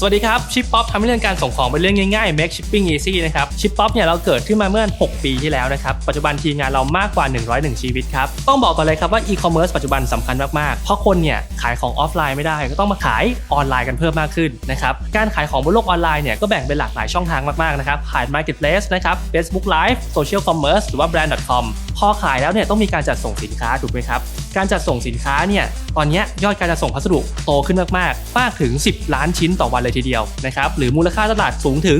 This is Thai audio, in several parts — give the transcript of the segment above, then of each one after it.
สวัสดีครับ ชิปป๊อปทำให้เรื่องการส่งของเป็นเรื่องง่ายๆ make shipping easy นะครับ ชิปป๊อปเนี่ยเราเกิดขึ้นมาเมื่อ 6 ปีที่แล้วนะครับ ปัจจุบันทีมงานเรามากกว่า 101 ชีวิตครับ ต้องบอกก่อนเลยครับว่า e-commerce ปัจจุบันสำคัญมากๆ เพราะคนเนี่ยขายของออฟไลน์ไม่ได้ ก็ต้องมาขายออนไลน์กันเพิ่มมากขึ้นนะครับ การขายของบนโลกออนไลน์เนี่ยก็แบ่งเป็นหลากหลายช่องทางมากๆนะครับ ผ่าน marketplace นะครับ Facebook Live social commerce หรือว่า brand.com พอขายแล้วเนี่ยต้องมีการจัดส่งสินค้าถูกไหมครับ การจัดส่งสินค้าเนี่ยตอนนี้ยยอดการจัดส่งพัสดุโตขึ้นมากๆ มากถึง 10 ล้านชิ้นต่อวันเลยทีเดียวนะครับหรือมูลค่าตลาดสูงถึง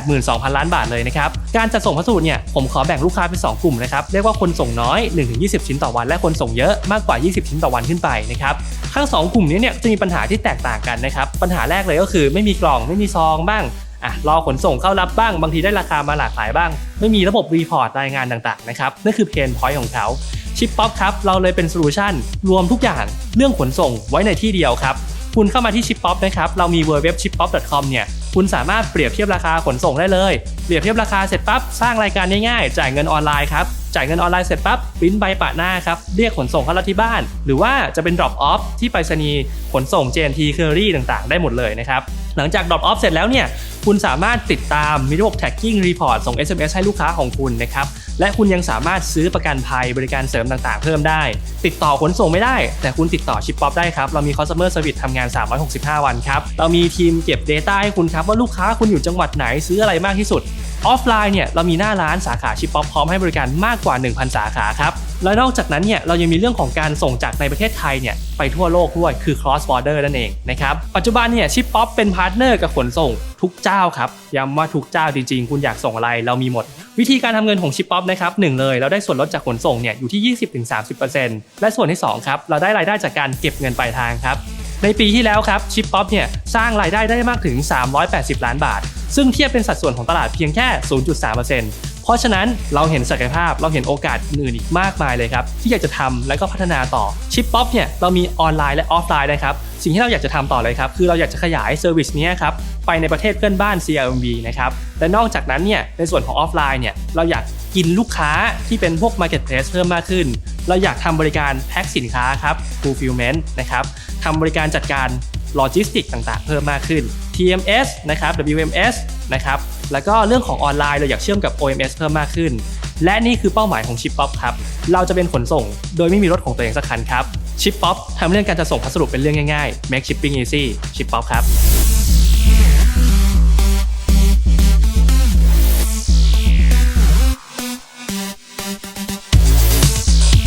82,000 ล้านบาทเลยนะครับการจัดส่งพัสดุเนี่ยผมขอแบ่งลูกค้าเป็น2กลุ่มนะครับเรียกว่าคนส่งน้อย 1-20 ชิ้นต่อวัน และคนส่งเยอะมากกว่า 20 ชิ้นต่อวันขึ้นไปนะครับทั้งสองกลุ่มนี้เนี่ยจะมีปัญหาที่แตกต่างกันนะครับปัญหาแรกเลยก็คือไม่มีกล่องไม่มีซองบ้างอะรอขนส่งเข้ารับบ้างบางทีได้ราคามาหลากหลายบ้าง ไม่มีระบบรีพอร์ตรายงานต่างๆนะครับนั่นคือเพนพอยต์ของเขาชิปป๊อปครับเราเลยเป็นโซลูชันรวมทุกอย่างเรื่องขนส่งไว้ในที่เดียวครับ คุณเข้ามาที่ชิปป๊อปนะครับ เรามี w w w c h i p p o p c o m เนี่ย คุณสามารถเปรียบเทียบราคาขนส่งได้เลย เปรียบเทียบราคาเสร็จปั๊บ สร้างรายการง่ายๆ จ่ายเงินออนไลน์ครับ จ่ายเงินออนไลน์เสร็จปั๊บปริ้นใบปะหน้าครับ เรียกขนส่งเข้ารับที่บ้าน หรือว่าจะเป็น drop off ที่ไปรษณีย์ขนส่ง JNT Courier ต่างๆ ได้หมดเลยนะครับ หลังจาก drop off เสร็จแล้วเนี่ยคุณสามารถติดตามมีระบบ tagging report ส่ง SMS ให้ลูกค้าของคุณนะครับและคุณยังสามารถซื้อประกันภัยบริการเสริมต่างๆ เพิ่มได้ ติดต่อขนส่งไม่ได้ แต่คุณติดต่อชิปป๊อปได้ครับ เรามี customer service ทำงาน 365 วันครับ เรามีทีมเก็บ Data ให้คุณครับ ว่าลูกค้าคุณอยู่จังหวัดไหนซื้ออะไรมากที่สุด ออฟไลน์เนี่ยเรามีหน้าร้านสาขาชิปป๊อปพร้อมให้บริการมากกว่า 1,000 สาขาครับ และนอกจากนั้นเนี่ยเรายังมีเรื่องของการส่งจากในประเทศไทยเนี่ยไปทั่วโลกด้วยคือ cross border นั่นเองนะครับปัจจุบันเนี่ยชิปป๊อปเป็นพาร์ทเนอร์กับขนส่งทุกเจ้าครับย้ำว่าทุกเจ้าจริงๆ คุณอยากส่งอะไรเรามีหมด วิธีการทำเงินของชิปป๊อปนะครับหนึ่งเลยเราได้ส่วนลดจากขนส่งเนี่ยอยู่ที่ 20-30%และส่วนที่สองครับเราได้รายได้จากการเก็บเงินปลายทางครับ ในปีที่แล้วครับชิปป๊อปเนี่ยสร้างรายได้ได้มากถึง 380 ล้านบาท ซึ่งเทียบเป็นสัดส่วนของตลาดเพียงแค่ 0.3%เพราะฉะนั้นเราเห็นศักยภาพเราเห็นโอกาสอื่นอีกมากมายเลยครับ ที่อยากจะทำและก็พัฒนาต่อชิปป๊อปเนี่ยเรามีออนไลน์และออฟไลน์นะครับ สิ่งที่เราอยากจะทำต่อเลยครับ คือเราอยากจะขยายเซอร์วิสนี้ครับไปในประเทศเพื่อนบ้าน CLMV นะครับและนอกจากนั้นเนี่ยในส่วนของออฟไลน์เนี่ยเราอยาก กินลูกค้าที่เป็นพวก Marketplace เพิ่มมากขึ้น เราอยากทำบริการแพ็คสินค้าครับ fulfillment นะครับทำบริการจัดการโลจิสติกต่างๆ เพิ่มมากขึ้น TMS นะครับ WMS นะครับ แล้วก็เรื่องของออนไลน์เราอยากเชื่อมกับ OMS เพิ่มมากขึ้น และนี่คือเป้าหมายของ Chip Pop ครับ เราจะเป็นขนส่งโดยไม่มีรถของตัวเองสักคันครับ Chip Pop ทำเรื่องการจะส่งพัสดุเป็นเรื่องง่ายๆ Make shipping easy Chip Pop ครับ